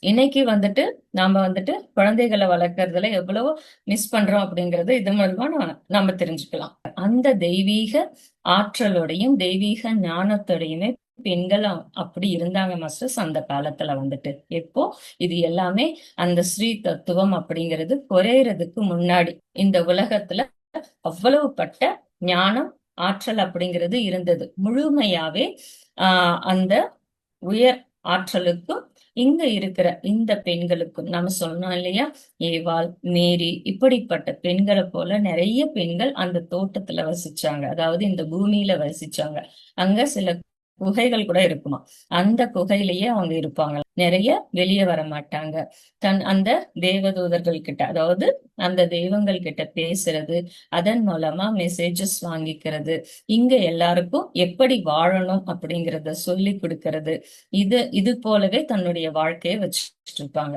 இன்னைக்கு வந்துட்டு நாம வந்துட்டு குழந்தைகளை வளர்க்கறதுல எவ்வளவோ மிஸ் பண்றோம் அப்படிங்கறது இது மூலமா நம்ம- நம்ம தெரிஞ்சுக்கலாம். அந்த தெய்வீக ஆற்றலோடையும் தெய்வீக ஞானத்தோடையுமே பெண்கள் அப்படி இருந்தாங்க மாஸ்டர்ஸ் அந்த காலத்துல வந்துட்டு. எப்போ? இது எல்லாமே அந்த ஸ்ரீ தத்துவம் அப்படிங்கிறது குறையறதுக்கு முன்னாடி. இந்த உலகத்துல அவ்வளவு பட்ட ஞானம் ஆற்றல் அப்படிங்கிறது இருந்தது. முழுமையாவே ஆஹ் அந்த உயர் ஆற்றலுக்கும் இங்க இருக்கிற இந்த பெண்களுக்கும் நம்ம சொன்னோம் இல்லையா? ஏவாள் மேரி இப்படிப்பட்ட பெண்களை போல நிறைய பெண்கள் அந்த தோட்டத்துல வசிச்சாங்க. அதாவது இந்த பூமியில வசிச்சாங்க. அங்க சில குகைகள் கூட இருக்குமா அந்த குகையிலேயே அவங்க இருப்பாங்க. நிறைய வெளியே வர மாட்டாங்க. தன் அந்த தேவதூதர்கள் கிட்ட அதாவது அந்த தெய்வங்கள் கிட்ட பேசுறது அதன் மூலமா மெசேஜஸ் வாங்கிக்கிறது. இங்க எல்லாருக்கும் எப்படி வாழணும் அப்படிங்கறத சொல்லி கொடுக்கறது. இது இது போலவே தன்னுடைய வாழ்க்கையை வச்சுட்டு இருப்பாங்க.